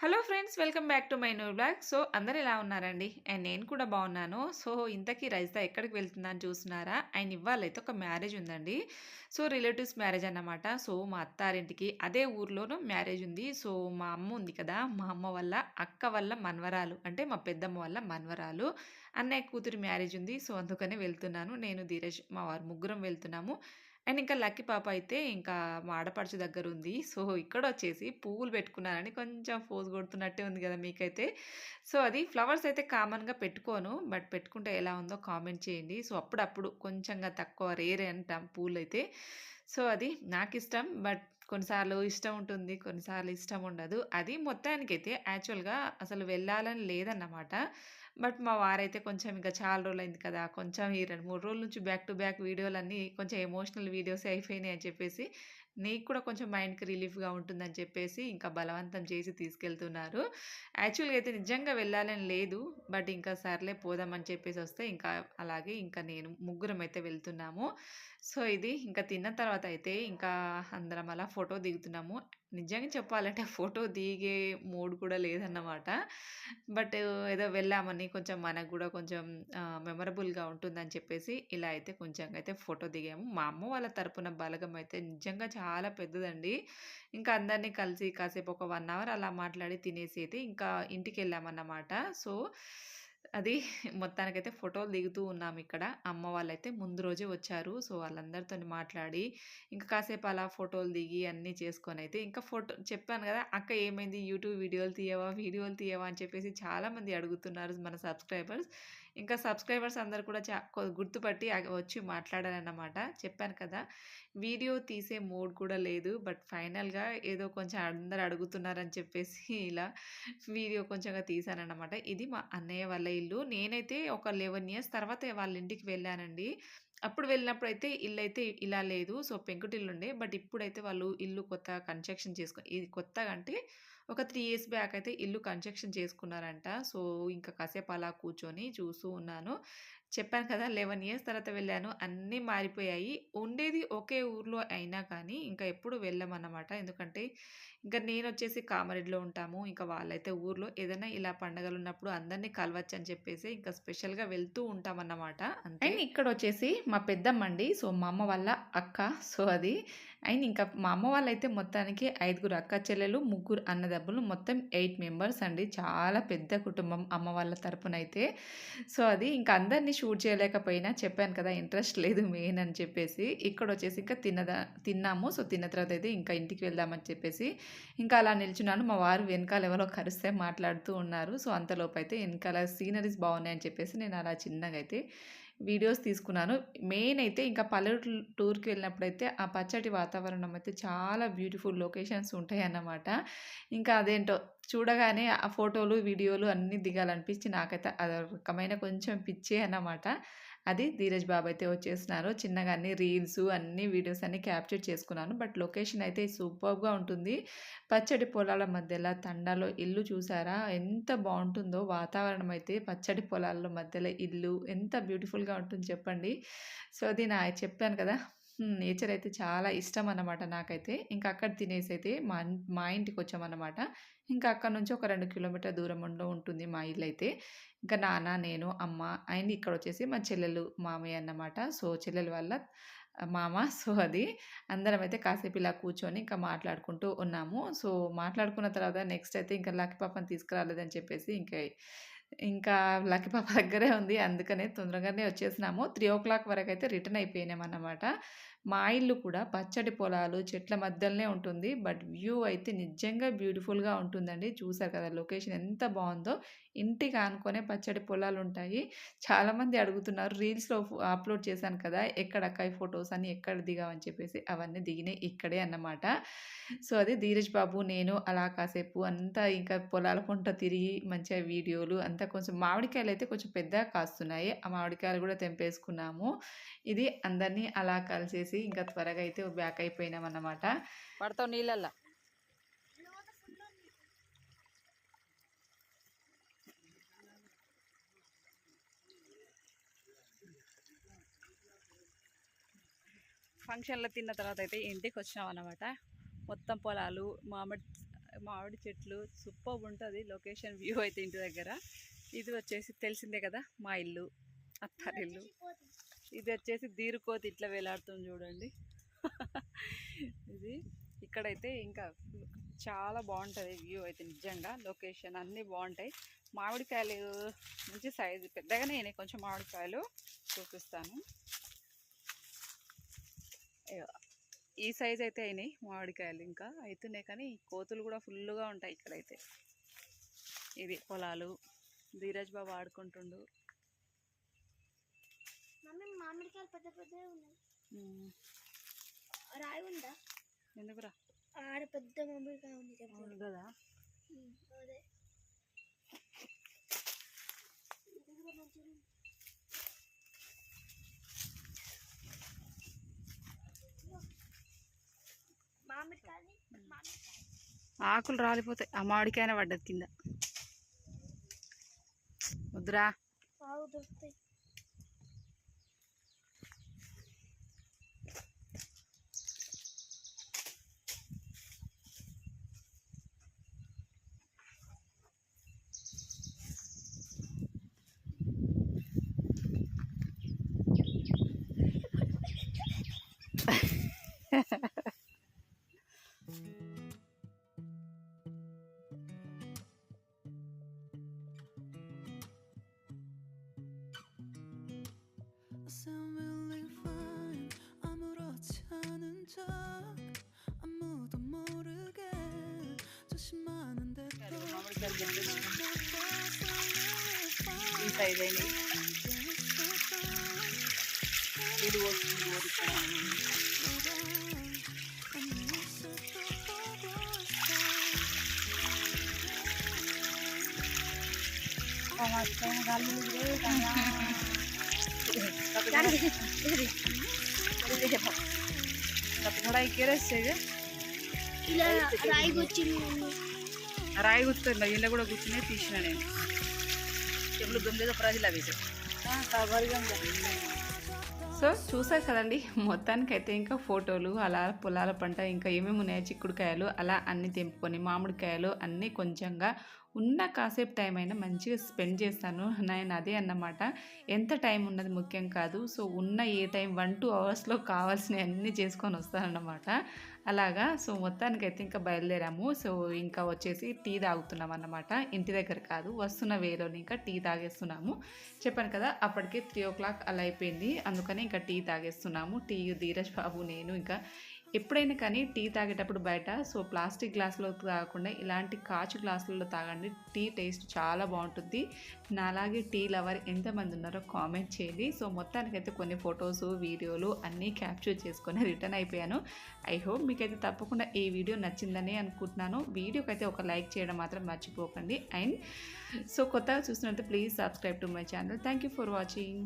Hello friends welcome back to my new blog. So అందరు ఎలా ఉన్నారండి? అండ్ నేను కూడా బాగున్నాను. సో ఇంతకీ రైస్తా ఎక్కడికి వెళ్తుందని చూస్తున్నారా? అండ్ ఇవ్వాలైతే ఒక మ్యారేజ్ ఉందండి. సో రిలేటివ్స్ మ్యారేజ్ అన్నమాట. సో మా అత్తారింటికి అదే ఊర్లోనూ మ్యారేజ్ ఉంది. సో మా అమ్మ ఉంది కదా మా అమ్మ వల్ల అక్క వల్ల మన్వరాలు. అంటే మా పెద్దమ్మ వల్ల మన్వరాలు. అన్నయ్య కూతురి మ్యారేజ్ ఉంది. సో అందుకనే వెళ్తున్నాను. నేను ధీరజ్ మా వారు ముగ్గురం వెళ్తున్నాము. అండ్ ఇంకా లక్కీ పాప అయితే ఇంకా మా ఆడపడుచు దగ్గర ఉంది సో ఇక్కడ వచ్చేసి పువ్వులు పెట్టుకున్నానని కొంచెం ఫోజ్ కొడుతున్నట్టే ఉంది కదా మీకైతే. సో అది ఫ్లవర్స్ అయితే కామన్గా పెట్టుకోను. బట్ పెట్టుకుంటే ఎలా ఉందో కామెంట్ చేయండి. సో అప్పుడప్పుడు కొంచెంగా తక్కువ రేరే అంటాం పూలు అయితే సో అది నాకు ఇష్టం బట్ కొన్నిసార్లు ఇష్టం ఉంటుంది కొన్నిసార్లు ఇష్టం ఉండదు. అది మొత్తానికైతే యాక్చువల్గా అసలు వెళ్ళాలని లేదన్నమాట. బట్ మా వారైతే కొంచెం ఇంకా చాలా రోజులు అయింది కదా! కొంచెం ఈ రెండు మూడు రోజుల నుంచి బ్యాక్ టు బ్యాక్ వీడియోలన్నీ కొంచెం ఎమోషనల్ వీడియోసే అయిపోయినాయి అని చెప్పేసి నీకు కూడా కొంచెం మైండ్కి రిలీఫ్గా ఉంటుందని చెప్పేసి ఇంకా బలవంతం చేసి తీసుకెళ్తున్నారు. యాక్చువల్గా అయితే నిజంగా వెళ్ళాలని లేదు. బట్ ఇంకా సర్లే పోదామని చెప్పేసి వస్తే ఇంకా అలాగే ఇంకా నేను ముగ్గురం అయితే వెళ్తున్నాము. సో ఇది ఇంకా తిన్న తర్వాత అయితే ఇంకా అందరం అలా ఫోటో దిగుతున్నాము. నిజంగా చెప్పాలంటే ఫోటో దిగే మూడ్ కూడా లేదన్నమాట. బట్ ఏదో వెళ్ళామని కొంచెం మనకు కూడా కొంచెం మెమరబుల్గా ఉంటుందని చెప్పేసి ఇలా అయితే కొంచెం అయితే ఫోటో దిగాము. మా అమ్మ వాళ్ళ తరపున బలగం అయితే నిజంగా చాలా పెద్దదండి. ఇంకా అందరినీ కలిసి కాసేపు ఒక వన్ అవర్ అలా మాట్లాడి తినేసి అయితే ఇంకా ఇంటికి వెళ్ళామన్నమాట. సో అది మొత్తానికైతే ఫోటోలు దిగుతూ ఉన్నాం ఇక్కడ. అమ్మ వాళ్ళైతే ముందు రోజే వచ్చారు. సో వాళ్ళందరితో మాట్లాడి ఇంకా కాసేపు అలా ఫోటోలు దిగి అన్నీ చేసుకొని అయితే ఇంకా ఫోటో చెప్పాను కదా అక్క ఏమైంది? యూట్యూబ్ వీడియోలు తీయవా? వీడియోలు తీయవా? అని చెప్పేసి చాలామంది అడుగుతున్నారు మన సబ్స్క్రైబర్స్. ఇంకా సబ్స్క్రైబర్స్ అందరు కూడా చా గుర్తుపట్టి వచ్చి మాట్లాడారన్నమాట. చెప్పాను కదా వీడియో తీసే మూడ్ కూడా లేదు బట్ ఫైనల్గా ఏదో కొంచెం అందరు అడుగుతున్నారని చెప్పేసి ఇలా వీడియో కొంచెంగా తీసానన్నమాట. ఇది మా అన్నయ్య వల్ల ఇల్లు. నేనైతే ఒక లెవెన్ ఇయర్స్ తర్వాత వాళ్ళ ఇంటికి వెళ్ళానండి. అప్పుడు వెళ్ళినప్పుడు అయితే ఇల్లు అయితే ఇలా లేదు. సో పెంకుటిల్లు ఉండే బట్ ఇప్పుడైతే వాళ్ళు ఇల్లు కొత్త కన్స్ట్రక్షన్ చేసుకో ఇది కొత్తగా అంటే ఒక త్రీ ఇయర్స్ బ్యాక్ అయితే ఇల్లు కన్స్ట్రక్షన్ చేసుకున్నారంట. సో ఇంకా కాసేపు అలా కూర్చొని చూస్తూ ఉన్నాను. చెప్పాను కదా లెవెన్ ఇయర్స్ తర్వాత వెళ్ళాను. అన్నీ మారిపోయాయి. ఉండేది ఒకే ఊర్లో అయినా కానీ ఇంకా ఎప్పుడు వెళ్ళమన్నమాట. ఎందుకంటే ఇంకా నేను వచ్చేసి కామారెడ్డిలో ఉంటాము. ఇంకా వాళ్ళైతే ఊర్లో ఏదైనా ఇలా పండగలు ఉన్నప్పుడు అందరినీ కలవచ్చు అని చెప్పేసి ఇంకా స్పెషల్గా వెళ్తూ ఉంటామన్నమాట. అంతే. ఇక్కడ వచ్చేసి మా పెద్దమ్మ అండి సో మా అమ్మ వాళ్ళ అక్క సో అది. అండ్ ఇంకా మా అమ్మ వాళ్ళైతే మొత్తానికి ఐదుగురు అక్క చెల్లెలు ముగ్గురు అన్నదబ్బులు మొత్తం ఎయిట్ మెంబర్స్ అండి. చాలా పెద్ద కుటుంబం అమ్మ వాళ్ళ తరపున అయితే సో అది ఇంకా అందరినీ షూట్ చేయలేకపోయినా చెప్పాను కదా ఇంట్రెస్ట్ లేదు మెయిన్ అని చెప్పేసి. ఇక్కడ వచ్చేసి ఇంకా తిన్నదా తిన్నాము. సో తిన్న తర్వాత అయితే ఇంకా ఇంటికి వెళ్దామని చెప్పేసి ఇంకా అలా నిల్చున్నాను. మా వారు వెనకాల ఎవరో కరిస్తే మాట్లాడుతూ ఉన్నారు. సో అంతలోపు అయితే వెనకాల సీనరీస్ బాగున్నాయని చెప్పేసి నేను అలా చిన్నగా అయితే వీడియోస్ తీసుకున్నాను. మెయిన్ అయితే ఇంకా పల్లెటూరు టూర్కి వెళ్ళినప్పుడైతే ఆ పచ్చటి వాతావరణం అయితే చాలా బ్యూటిఫుల్ లొకేషన్స్ ఉంటాయి అన్నమాట ఇంకా అదేంటో చూడగానే ఆ ఫోటోలు వీడియోలు అన్నీ దిగాలనిపించి నాకైతే అదొక రకమైన కొంచెం పిచ్చే అన్నమాట. అది ధీరజ్ బాబు అయితే వచ్చేసినారు. చిన్నగా అన్ని రీల్స్ అన్ని వీడియోస్ అన్ని క్యాప్చర్ చేసుకున్నాను. బట్ లొకేషన్ అయితే సూపర్గా ఉంటుంది. పచ్చడి పొలాల మధ్యలో తండాలో ఇల్లు చూసారా? ఎంత బాగుంటుందో వాతావరణం అయితే పచ్చడి పొలాల మధ్యలో ఇల్లు ఎంత బ్యూటిఫుల్గా ఉంటుంది చెప్పండి. సో అది నా చెప్పాను కదా. నేచర్ అయితే చాలా ఇష్టం అన్నమాట నాకైతే. ఇంకా అక్కడ తినేసి అయితే మా మా ఇంటికి వచ్చామన్నమాట. ఇంకా అక్కడ నుంచి ఒక రెండు కిలోమీటర్ దూరంలో ఉంటుంది మా ఇల్లు అయితే ఇంకా నాన్న నేను అమ్మ అండ్ ఇక్కడ వచ్చేసి మా చెల్లెలు మామయ్య అన్నమాట. సో చెల్లెల వల్ల మామ సో అది. అందరం అయితే కాసేపు ఇలా కూర్చొని ఇంకా మాట్లాడుకుంటూ ఉన్నాము. సో మాట్లాడుకున్న తర్వాత నెక్స్ట్ అయితే ఇంకా లక్కీ పాపని తీసుకురాలేదని చెప్పేసి ఇంకా ఇంకా లక్కీ పాప దగ్గరే ఉంది. అందుకనే తొందరగానే వచ్చేసినాము. త్రీ ఓ క్లాక్ వరకు అయితే రిటర్న్ అయిపోయినామన్నమాట. మా ఇల్లు కూడా పచ్చడి పొలాలు చెట్ల మధ్యలోనే ఉంటుంది. బట్ వ్యూ అయితే నిజంగా బ్యూటిఫుల్గా ఉంటుందండి. చూసారు కదా లొకేషన్ ఎంత బాగుందో. ఇంటికి ఆనుకొనే పచ్చడి పొలాలు ఉంటాయి. చాలామంది అడుగుతున్నారు రీల్స్లో అప్లోడ్ చేశాను కదా ఎక్కడక్క ఫొటోస్ అని ఎక్కడ దిగామని చెప్పేసి అవన్నీ దిగినాయి ఇక్కడే అన్నమాట. సో అది ధీరజ్ బాబు నేను అలా కాసేపు అంతా ఇంకా పొలాల పంట తిరిగి మంచిగా వీడియోలు అంతా కొంచెం మామిడికాయలు అయితే కొంచెం పెద్దగా కాస్తున్నాయి. ఆ మామిడికాయలు కూడా తెంపేసుకున్నాము. ఇది అందరినీ అలా కలిసేసి ఇంకా త్వరగా అయితే బ్యాక్ అయిపోయినాం అన్నమాట పడతావు నీళ్ళల్లో. ఫంక్షన్లో తిన్న తర్వాత అయితే ఇంటికి వచ్చినాం అన్నమాట మొత్తం పొలాలు మామిడి మామిడి చెట్లు సూపర్ ఉంటుంది లొకేషన్ వ్యూ అయితే ఇంటి దగ్గర. ఇది వచ్చేసి తెలిసిందే కదా మా ఇల్లు అత్తారిల్లు. ఇది వచ్చేసి దీరుకోతి ఇట్లా వేలాడుతుంది చూడండి. ఇది ఇక్కడైతే ఇంకా చాలా బాగుంటుంది వ్యూ అయితే నిజంగా. లొకేషన్ అన్నీ బాగుంటాయి. మామిడికాయలు మంచి సైజు పెద్దగానే అయినాయి. కొంచెం మామిడికాయలు చూపిస్తాను. ఈ సైజ్ అయితే అయినాయి మామిడికాయలు ఇంకా. అవుతున్నాయి కానీ కోతులు కూడా ఫుల్గా ఉంటాయి ఇక్కడైతే. ఇది పొలాలు. ధీరజ్ బాబు ఆడుకుంటుండు. మమ్మీ మామిడికాయలు పెద్ద పెద్దగా ఉన్నాయి. రాయి ఉందా? ఎందుకురా? ఆడ పెద్ద మామిడికాయ ఉంది చెప్పండి కదా అదే. ఆకులు రాలిపోతాయి. ఆ మామిడికాయన పడ్డది కింద. వద్దురా. 척 아무도 모르게 조심하는데 또 ఈ ఎక్కేరేస్తే ఇలా రాయి వచ్చింది రాయి గుర్తుంది ఇలా కూడా కూర్చునే తీసిన నేను. చెప్పులు గొంగేదో ప్రజలు అవి సో చూసారు కదండి మొత్తానికైతే ఇంకా ఫోటోలు అలా పొలాల పంట ఇంకా ఏమేమి ఉన్నాయో చిక్కుడుకాయలు అలా అన్నీ తెంపుకొని మామిడికాయలు అన్నీ కొంచెంగా ఉన్న కాసేపు టైం అయినా మంచిగా స్పెండ్ చేస్తాను. నేను అదే అన్నమాట. ఎంత టైం ఉన్నది ముఖ్యం కాదు. సో ఉన్న ఏ టైం వన్ టూ అవర్స్లో కావాల్సినవి అన్నీ చేసుకొని వస్తానన్నమాట. అలాగా సో మొత్తానికైతే ఇంకా బయలుదేరాము. సో ఇంకా వచ్చేసి టీ తాగుతున్నాం అన్నమాట. ఇంటి దగ్గర కాదు వస్తున్న వేలోని ఇంకా టీ తాగేస్తున్నాము. చెప్పాను కదా అప్పటికే త్రీ ఓ క్లాక్ అలా అయిపోయింది. అందుకని ఇంకా టీ తాగేస్తున్నాము. టీ ధీరజ్ బాబు నేను ఇంకా ఎప్పుడైనా కానీ టీ తాగేటప్పుడు బయట సో ప్లాస్టిక్ గ్లాసులో తాగకుండా ఇలాంటి కాచు గ్లాసులలో తాగండి. టీ టేస్ట్ చాలా బాగుంటుంది. నాలాగే టీ లవర్ ఎంతమంది ఉన్నారో కామెంట్ చేయండి. సో మొత్తానికైతే కొన్ని ఫొటోస్ వీడియోలు అన్నీ క్యాప్చర్ చేసుకొని రిటర్న్ అయిపోయాను. ఐ హోప్ మీకైతే తప్పకుండా ఈ వీడియో నచ్చిందని అనుకుంటున్నాను. వీడియోకి అయితే ఒక లైక్ చేయడం మాత్రం మర్చిపోకండి. అండ్ సో కొత్తగా చూసినట్టు please subscribe to my channel. Thank you for watching.